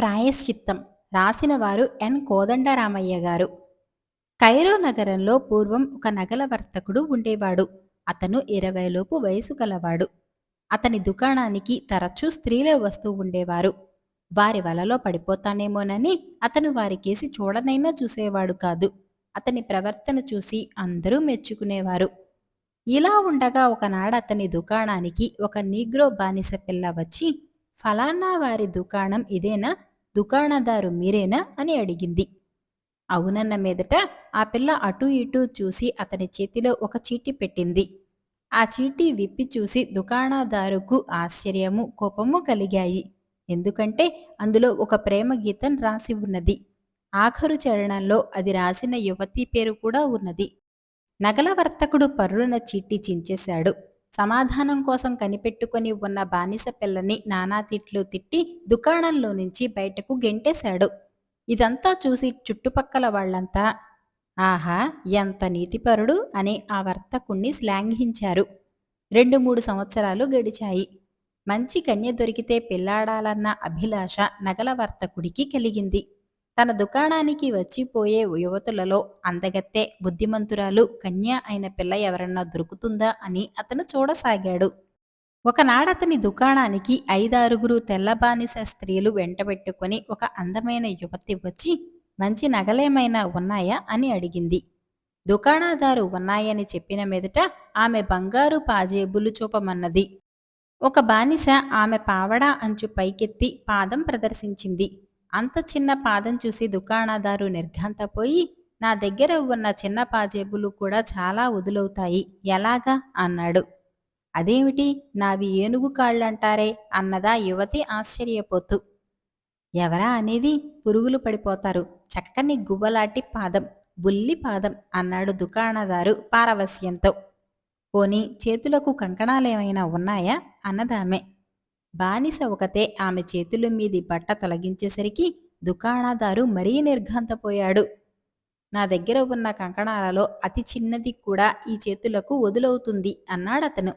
ప్రాయశ్చిత్తం రాసిన వారు ఎన్. కోదండరామయ్య గారు. కైరో నగరంలో పూర్వం ఒక నగల వర్తకుడు ఉండేవాడు. అతను ఇరవైలోపు వయసు గలవాడు. అతని దుకాణానికి తరచూ స్త్రీలే వస్తూ ఉండేవారు. వారి వలలో పడిపోతానేమోనని అతను వారికేసి చూడనైనా చూసేవాడు కాదు. అతని ప్రవర్తన చూసి అందరూ మెచ్చుకునేవారు. ఇలా ఉండగా ఒకనాడు అతని దుకాణానికి ఒక నీగ్రో బానిస పిల్ల వచ్చి ఫలానా వారి దుకాణం ఇదేనా? దుకాణదారు మీరేనా అని అడిగింది. అవునన్న మీదట ఆ పిల్ల అటూ ఇటూ చూసి అతని చేతిలో ఒక చీటీ పెట్టింది. ఆ చీటీ విప్పి చూసి దుకాణదారుకు ఆశ్చర్యము కోపము కలిగాయి. ఎందుకంటే అందులో ఒక ప్రేమ గీతం రాసి ఉన్నది. ఆఖరు చరణంలో అది రాసిన యువతి పేరు కూడా ఉన్నది. నగల వర్తకుడు పర్రున చీటీ చించేశాడు. సమాధానం కోసం కనిపెట్టుకొని ఉన్న బానిస పిల్లని నానా తిట్లు తిట్టి దుకాణంలో నుంచి బయటకు గెంటేశాడు. ఇదంతా చూసి చుట్టుపక్కల వాళ్ళంతా ఆహా ఎంత నీతిపరుడు అని ఆ వర్తకుణ్ణి శ్లాఘించారు. రెండు మూడు సంవత్సరాలు గడిచాయి. మంచి కన్య దొరికితే పెళ్ళాడాలన్న అభిలాష నగల వర్తకుడికి కలిగింది. తన దుకాణానికి వచ్చిపోయే యువతులలో అందగత్తే బుద్ధిమంతురాలు కన్య అయిన పిల్ల ఎవరన్నా దొరుకుతుందా అని అతను చూడసాగాడు. ఒకనాడతని దుకాణానికి ఐదారుగురు తెల్లబానిస స్త్రీలు వెంటబెట్టుకుని ఒక అందమైన యువతి వచ్చి మంచి నగలేమైనా ఉన్నాయా? అని అడిగింది. దుకాణదారు ఉన్నాయని చెప్పిన మీదట ఆమె బంగారు పాజేబులు చూపమన్నది. ఒక బానిస ఆమె పావడా అంచు పైకెత్తి పాదం ప్రదర్శించింది. అంత చిన్న పాదం చూసి దుకాణదారు నిర్ఘాంతపోయి నా దగ్గర ఉన్న చిన్న పాజేబులు కూడా చాలా వదులవుతాయి. ఎలాగా? అన్నాడు. అదేమిటి? నావి ఏనుగు కాళ్ళంటారే? అన్నదా యువతి ఆశ్చర్యపోతూ. ఎవరా అనేది? పురుగులు పడిపోతారు. చక్కని గువ్వలాటి పాదం బుల్లి పాదం అన్నాడు దుకాణదారు పారవస్యంతో పోని చేతులకు కంకణాలేమైనా ఉన్నాయా? అన్నదామే. బానిస ఒకతే ఆమె చేతుల మీది బట్ట తొలగించేసరికి దుకాణదారు మరీ నిర్ఘాంతపోయాడు. నా దగ్గర ఉన్న కంకణాలలో అతి చిన్నది కూడా ఈ చేతులకు వదులవుతుంది అన్నాడతను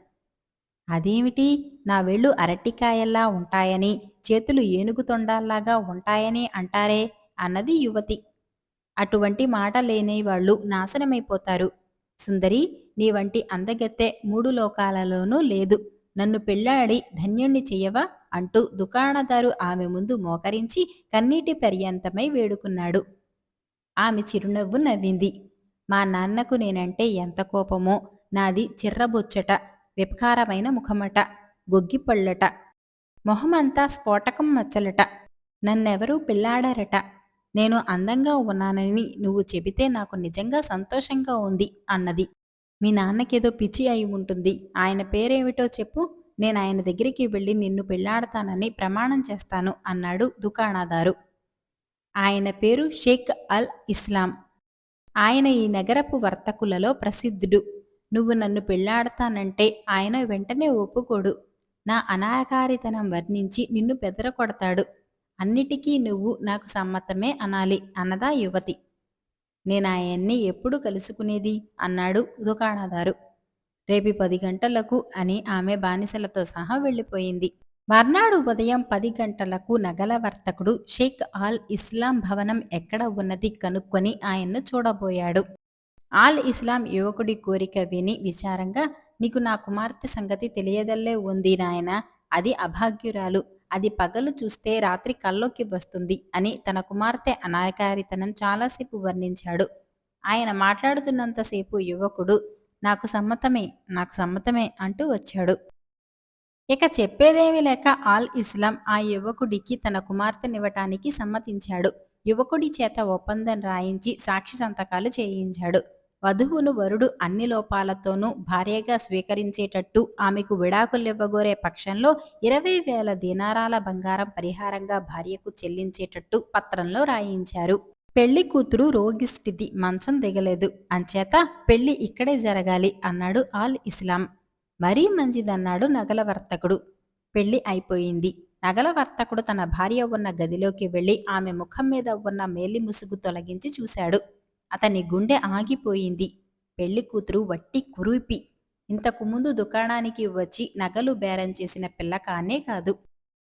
అదేమిటి? నా వెళ్ళు అరటికాయల్లా ఉంటాయని చేతులు ఏనుగు తొండాల్లాగా ఉంటాయని అంటారే అన్నది యువతి. అటువంటి మాట లేని వాళ్ళు నాశనమైపోతారు. సుందరి నీ వంటి అందగత్తె మూడు లోకాలలోనూ లేదు. నన్ను పెళ్ళాడి ధన్యుణ్ణి చెయ్యవా అంటూ దుకాణదారు ఆమె ముందు మోకరించి కన్నీటి పర్యంతమై వేడుకున్నాడు. ఆమె చిరునవ్వు నవ్వింది. మా నాన్నకు నేనంటే ఎంత కోపమో నాది చిర్రబొచ్చట విపకారమైన ముఖమట గొగ్గిపళ్ళట మొహమంతా స్ఫోటకం మచ్చలట. నన్నెవరూ పెళ్ళాడారట. నేను అందంగా ఉన్నానని నువ్వు చెబితే నాకు నిజంగా సంతోషంగా ఉంది అన్నది. మీ నాన్నకేదో పిచ్చి అయి ఉంటుంది. ఆయన పేరేమిటో చెప్పు. నేను ఆయన దగ్గరికి వెళ్ళి నిన్ను పెళ్ళాడతానని ప్రమాణం చేస్తాను అన్నాడు దుకాణదారు. ఆయన పేరు షేక్ అల్ ఇస్లాం. ఆయన ఈ నగరపు వర్తకులలో ప్రసిద్ధుడు. నువ్వు నన్ను పెళ్ళాడతానంటే ఆయన వెంటనే ఒప్పుకోడు. నా అనాకారితనం వర్ణించి నిన్ను బెదరకొడతాడు అన్నిటికీ నువ్వు నాకు సమ్మతమే అనాలి అన్నదా యువతి. నేను ఆయన్ని ఎప్పుడు కలుసుకునేది? అన్నాడు దుకాణదారు రేపు పది గంటలకు అని ఆమె బానిసలతో సహా వెళ్ళిపోయింది. మర్నాడు ఉదయం పది గంటలకు నగల వర్తకుడు షేక్ ఆల్ ఇస్లాం భవనం ఎక్కడ ఉన్నది కనుక్కొని ఆయన్ను చూడబోయాడు. ఆల్ ఇస్లాం యువకుడి కోరిక విని విచారంగా నీకు నా కుమార్తె సంగతి తెలియదల్లే ఉంది నాయన అది అభాగ్యురాలు. అది పగలు చూస్తే రాత్రి కల్లోకి వస్తుంది అని తన కుమార్తె అనాకారితనం చాలాసేపు వర్ణించాడు. ఆయన మాట్లాడుతున్నంతసేపు యువకుడు నాకు సమ్మతమే నాకు సమ్మతమే అంటూ వచ్చాడు. ఇక చెప్పేదేమి లేక ఆల్ ఇస్లాం ఆ యువకుడికి తన కుమార్తెనివ్వటానికి సమ్మతించాడు. యువకుడి చేత ఒప్పందం రాయించి సాక్షి సంతకాలు చేయించాడు. వధువును వరుడు అన్ని లోపాలతోనూ భార్యగా స్వీకరించేటట్టు ఆమెకు విడాకులివ్వగోరే పక్షంలో ఇరవై వేల దీనారాల బంగారం పరిహారంగా భార్యకు చెల్లించేటట్టు పత్రంలో రాయించారు. పెళ్ళి కూతురు రోగిస్థితి మంచం దిగలేదు. అంచేత పెళ్ళి ఇక్కడే జరగాలి అన్నాడు ఆల్ ఇస్లాం. మరీ మంచిదన్నాడు నగల వర్తకుడు. పెళ్ళి అయిపోయింది. నగల వర్తకుడు తన భార్య ఉన్న గదిలోకి వెళ్ళి ఆమె ముఖం మీద ఉన్న మేలి ముసుగు తొలగించి చూశాడు. అతని గుండె ఆగిపోయింది. పెళ్ళి కూతురు వట్టి కురూపి. ఇంతకు ముందు దుకాణానికి వచ్చి నగలు బేరం చేసిన పిల్ల కానే కాదు.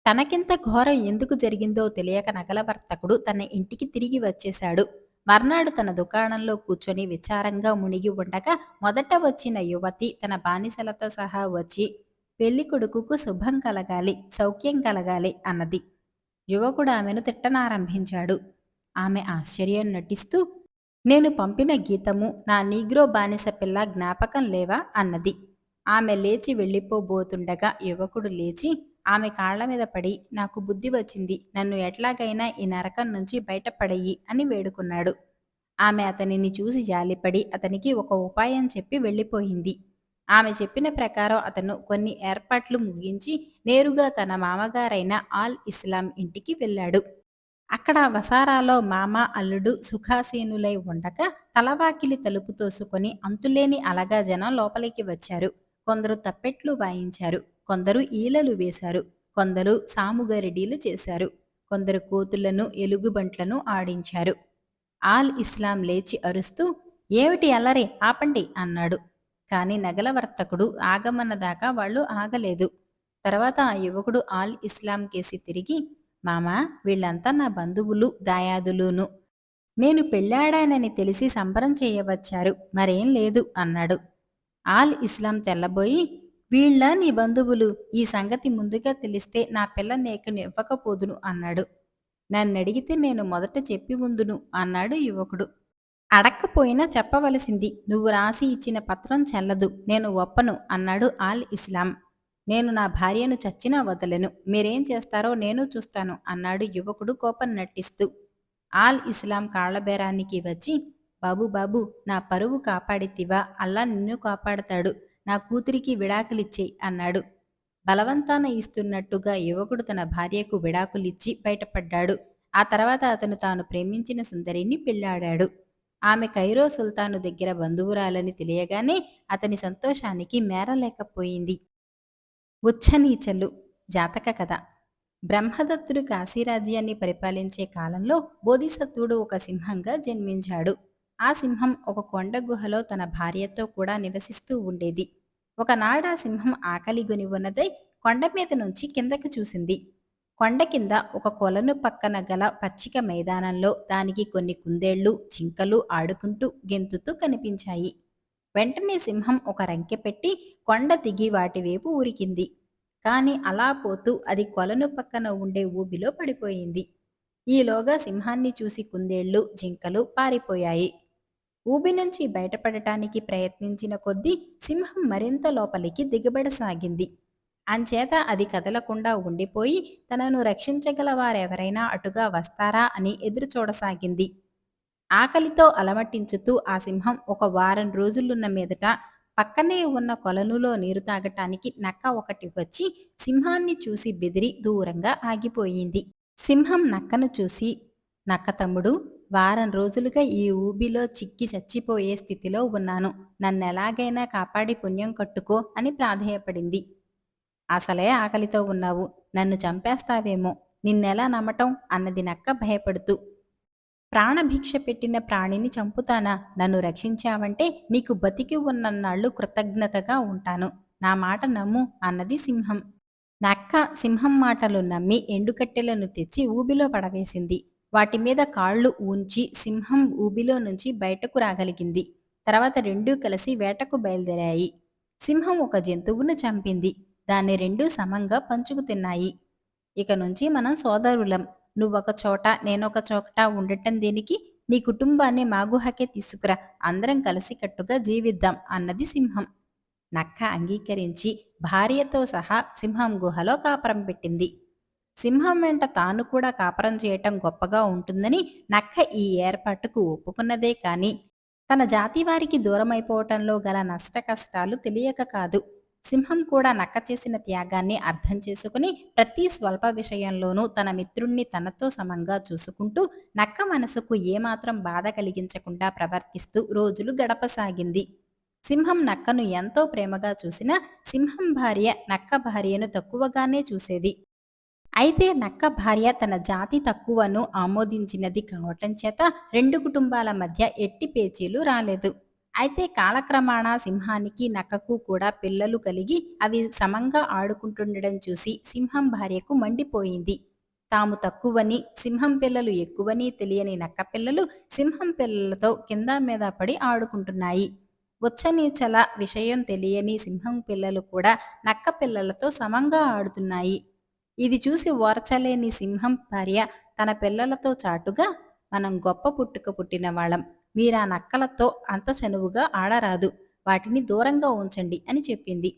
తనకింత ఘోరం ఎందుకు జరిగిందో తెలియక నగల వర్తకుడు తన ఇంటికి తిరిగి వచ్చేశాడు. మర్నాడు తన దుకాణంలో కూర్చొని విచారంగా మునిగి ఉండగా మొదట వచ్చిన యువతి తన బానిసలతో సహా వచ్చి పెళ్ళి కొడుకుకు శుభం కలగాలి సౌఖ్యం కలగాలి అన్నది. యువకుడు ఆమెను తిట్టనారంభించాడు. ఆమె ఆశ్చర్యం నటిస్తూ నేను పంపిన గీతము నా నీగ్రో బానిస పిల్ల జ్ఞాపకం లేవా అన్నది. ఆమె లేచి వెళ్ళిపోబోతుండగా యువకుడు లేచి ఆమె కాళ్ళ మీద పడి నాకు బుద్ధి వచ్చింది నన్ను ఎట్లాగైనా ఈ నరకం నుంచి బయటపడయి అని వేడుకున్నాడు. ఆమె అతనిని చూసి జాలిపడి అతనికి ఒక ఉపాయం చెప్పి వెళ్ళిపోయింది. ఆమె చెప్పిన ప్రకారం అతను కొన్ని ఏర్పాట్లు ముగించి నేరుగా తన మామగారైన ఆల్ ఇస్లాం ఇంటికి వెళ్ళాడు. అక్కడ వసారాలో మామ అల్లుడు సుఖాసీనులై ఉండగా తలవాకిలి తలుపు తోసుకొని అంతులేని అలగా జనం లోపలికి వచ్చారు. కొందరు తప్పెట్లు వాయించారు. కొందరు ఈలలు వేశారు. కొందరు సాముగరిడీలు చేశారు. కొందరు కోతులను ఎలుగుబంట్లను ఆడించారు. ఆల్ ఇస్లాం లేచి అరుస్తూ ఏమిటి అల్లరి? ఆపండి అన్నాడు. కాని నగల వర్తకుడు దాకా వాళ్ళు ఆగలేదు. తర్వాత ఆ యువకుడు ఆల్ ఇస్లాం కేసి తిరిగి మామా వీళ్ళంతా నా బంధువులు దాయాదులును నేను పెళ్ళాడానని తెలిసి సంబరం చేయవచ్చారు. మరేం లేదు అన్నాడు. ఆల్ ఇస్లాం తెల్లబోయి వీళ్ళ నీ బంధువులు ఈ సంగతి ముందుగా తెలిస్తే నా పిల్ల నేకను ఇవ్వకపోదును అన్నాడు. నన్నడిగితే నేను మొదట చెప్పి ఉందును అన్నాడు యువకుడు. అడక్కపోయినా చెప్పవలసింది. నువ్వు రాసి ఇచ్చిన పత్రం చెల్లదు. నేను ఒప్పను అన్నాడు ఆల్ ఇస్లాం. నేను నా భార్యను చచ్చినా వదలను. మీరేం చేస్తారో నేను చూస్తాను అన్నాడు యువకుడు కోపం నటిస్తూ. ఆల్ ఇస్లాం కాళ్ళబేరానికి వచ్చి బాబు బాబు నా పరువు కాపాడితివా? అల్లా నిన్ను కాపాడతాడు. నా కూతురికి విడాకులిచ్చేయి అన్నాడు. బలవంతాన ఇస్తున్నట్టుగా యువకుడు తన భార్యకు విడాకులిచ్చి బయటపడ్డాడు. ఆ తర్వాత అతను తాను ప్రేమించిన సుందరిని పెళ్ళాడాడు. ఆమె కైరో సుల్తాను దగ్గర బంధువురాలని తెలియగానే అతని సంతోషానికి మేరలేకపోయింది ఉచ్చనీచలు జాతక కథ. బ్రహ్మదత్తుడు కాశీరాజ్యాన్ని పరిపాలించే కాలంలో బోధిసత్వుడు ఒక సింహంగా జన్మించాడు. ఆ సింహం ఒక కొండ గుహలో తన భార్యతో కూడా నివసిస్తూ ఉండేది. ఒకనాడా ఆ సింహం ఆకలిగొని ఉన్నదై కొండ మీద నుంచి కిందకు చూసింది. కొండ కింద ఒక కొలను పక్కన గల పచ్చిక మైదానంలో దానికి కొన్ని కుందేళ్ళు జింకలు ఆడుకుంటూ గెంతుతూ కనిపించాయి. వెంటనే సింహం ఒక రంకె పెట్టి కొండ దిగి వాటి వైపు ఉరికింది కాని అలా పోతూ అది కొలను పక్కన ఉండే ఊబిలో పడిపోయింది. ఈలోగా సింహాన్ని చూసి కుందేళ్ళు జింకలు పారిపోయాయి. ఊబి నుంచి బయటపడటానికి ప్రయత్నించిన కొద్దీ సింహం మరింత లోపలికి దిగబడసాగింది. అంచేత అది కదలకుండా ఉండిపోయి తనను రక్షించగల వారెవరైనా అటుగా వస్తారా అని ఎదురుచూడసాగింది. ఆకలితో అలమటించుతూ ఆ సింహం ఒక వారం రోజులున్న మీదట పక్కనే ఉన్న కొలనులో నీరు తాగటానికి నక్క ఒకటి వచ్చి సింహాన్ని చూసి బెదిరి దూరంగా ఆగిపోయింది. సింహం నక్కను చూసి నక్క తమ్ముడు వారం రోజులుగా ఈ ఊబిలో చిక్కి చచ్చిపోయే స్థితిలో ఉన్నాను. నన్నెలాగైనా కాపాడి పుణ్యం కట్టుకో అని ప్రాధేయపడింది. అసలే ఆకలితో ఉన్నావు. నన్ను చంపేస్తావేమో. నిన్నెలా నమ్మటం? అన్నది నక్క భయపడుతూ. ప్రాణభిక్ష పెట్టిన ప్రాణిని చంపుతానా? నన్ను రక్షించావంటే నీకు బతికి ఉన్నన్నాళ్ళు కృతజ్ఞతగా ఉంటాను. నా మాట నమ్ము అన్నది సింహం. నక్క సింహం మాటలు నమ్మి ఎండుకట్టెలను తెచ్చి ఊబిలో పడవేసింది. వాటి మీద కాళ్ళు ఊంచి సింహం ఊబిలో నుంచి బయటకు రాగలిగింది. తర్వాత రెండూ కలిసి వేటకు బయలుదేరాయి. సింహం ఒక జంతువును చంపింది. దాన్ని రెండూ సమంగా పంచుకు తిన్నాయి. ఇక నుంచి మనం సోదరులం. నువ్వొక చోట నేనొక చోట ఉండటం దేనికి? నీ కుటుంబాన్ని మా గుహకే తీసుకురా. అందరం కలిసికట్టుగా జీవిద్దాం అన్నది సింహం. నక్క అంగీకరించి భార్యతో సహా సింహం గుహలో కాపురం పెట్టింది. సింహం వెంట తాను కూడా కాపురం చేయటం గొప్పగా ఉంటుందని నక్క ఈ ఏర్పాటుకు ఒప్పుకున్నదే కాని తన జాతి వారికి దూరమైపోవటంలో గల నష్ట కష్టాలు తెలియక కాదు. సింహం కూడా నక్క చేసిన త్యాగాన్ని అర్థం చేసుకుని ప్రతి స్వల్ప విషయంలోనూ తన మిత్రుణ్ణి తనతో సమంగా చూసుకుంటూ నక్క మనసుకు ఏమాత్రం బాధ కలిగించకుండా ప్రవర్తిస్తూ రోజులు గడపసాగింది. సింహం నక్కను ఎంతో ప్రేమగా చూసినా సింహం భార్య నక్క భార్యను తక్కువగానే చూసేది. అయితే నక్క భార్య తన జాతి తక్కువను ఆమోదించినది కావటం చేత రెండు కుటుంబాల మధ్య ఎట్టి పేచీలు రాలేదు. అయితే కాలక్రమాణా సింహానికి నక్కకు కూడా పిల్లలు కలిగి అవి సమంగా ఆడుకుంటుండడం చూసి సింహం భార్యకు మండిపోయింది. తాము తక్కువని సింహం పిల్లలు ఎక్కువని తెలియని నక్క పిల్లలు సింహం పిల్లలతో కింద మీద పడి ఆడుకుంటున్నాయి. ఉచ్చనీచల విషయం తెలియని సింహం పిల్లలు కూడా నక్క పిల్లలతో సమంగా ఆడుతున్నాయి. ఇది చూసి ఓర్చలేని సింహం భార్య తన పిల్లలతో చాటుగా మనం గొప్ప పుట్టుక పుట్టిన వాళ్ళం. మీరా నక్కలతో అంత చనువుగా ఆడరాదు. వాటిని దూరంగా ఉంచండి అని చెప్పింది.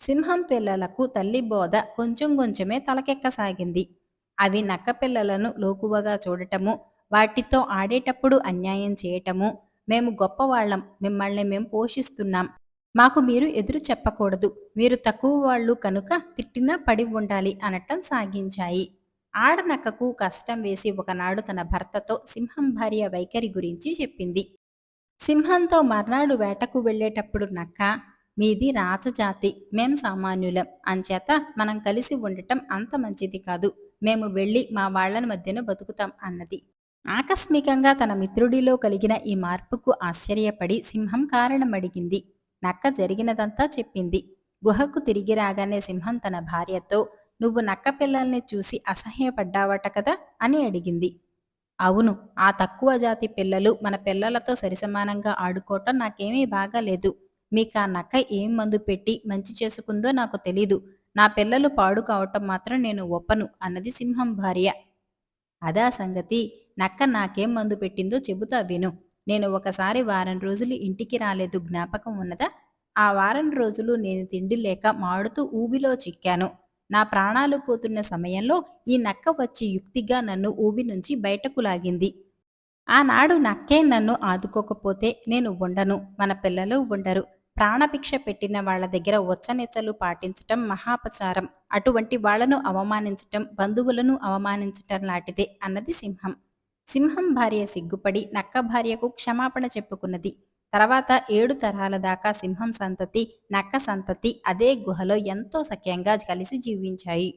సింహం పిల్లలకు తల్లి బోధ కొంచెం కొంచెమే తలకెక్కసాగింది. అవి నక్క పిల్లలను లోకువగా చూడటము వాటితో ఆడేటప్పుడు అన్యాయం చేయటము మేము గొప్పవాళ్ళం మిమ్మల్ని మేము పోషిస్తున్నాం. మాకు మీరు ఎదురు చెప్పకూడదు. మీరు తక్కువ వాళ్ళు కనుక తిట్టినా పడి ఉండాలి అనటం సాగించాయి. ఆడనక్కకు కష్టం వేసి ఒకనాడు తన భర్తతో సింహం భార్య వైఖరి గురించి చెప్పింది. సింహంతో మర్నాడు వేటకు వెళ్ళేటప్పుడు నక్క మీది రాజజాతి మేం సామాన్యులం. అంచేత మనం కలిసి ఉండటం అంత మంచిది కాదు. మేము వెళ్ళి మా వాళ్ళని మధ్యన బతుకుతాం అన్నది. ఆకస్మికంగా తన మిత్రుడిలో కలిగిన ఈ మార్పుకు ఆశ్చర్యపడి సింహం కారణం అడిగింది నక్క జరిగినదంతా చెప్పింది. గుహకు తిరిగి రాగానే సింహం తన భార్యతో నువ్వు నక్క పిల్లల్ని చూసి అసహ్యపడ్డావట కదా? అని అడిగింది. అవును ఆ తక్కువ జాతి పిల్లలు మన పిల్లలతో సరిసమానంగా ఆడుకోవటం నాకేమీ బాగాలేదు. మీకు ఆ నక్క ఏం మందు పెట్టి మంచి చేసుకుందో నాకు తెలీదు. నా పిల్లలు పాడు కావటం మాత్రం నేను ఒప్పను అన్నది సింహం భార్య. అదా సంగతి నక్క నాకేం మందు పెట్టిందో చెబుతా విను. నేను ఒకసారి వారం రోజులు ఇంటికి రాలేదు జ్ఞాపకం ఉన్నదా? ఆ వారం రోజులు నేను తిండి లేక మాడుతూ ఊబిలో చిక్కాను. నా ప్రాణాలు పోతున్న సమయంలో ఈ నక్క వచ్చి యుక్తిగా నన్ను ఊబి నుంచి బయటకు లాగింది. ఆనాడు నక్కే నన్ను ఆదుకోకపోతే నేను ఉండను. మన పిల్లలు ఉండరు. ప్రాణభిక్ష పెట్టిన వాళ్ళ దగ్గర వచ్చనెచ్చలు పాటించటం మహాపచారం. అటువంటి వాళ్ళను అవమానించటం బంధువులను అవమానించటం లాంటిదే అన్నది సింహం. సింహం భార్య సిగ్గుపడి నక్క భార్యకు క్షమాపణ చెప్పుకున్నది. తర్వాత ఏడు తరాల దాకా సింహం సంతతి నక్క సంతతి అదే గుహలో ఎంతో సఖ్యంగా కలిసి జీవించాయి.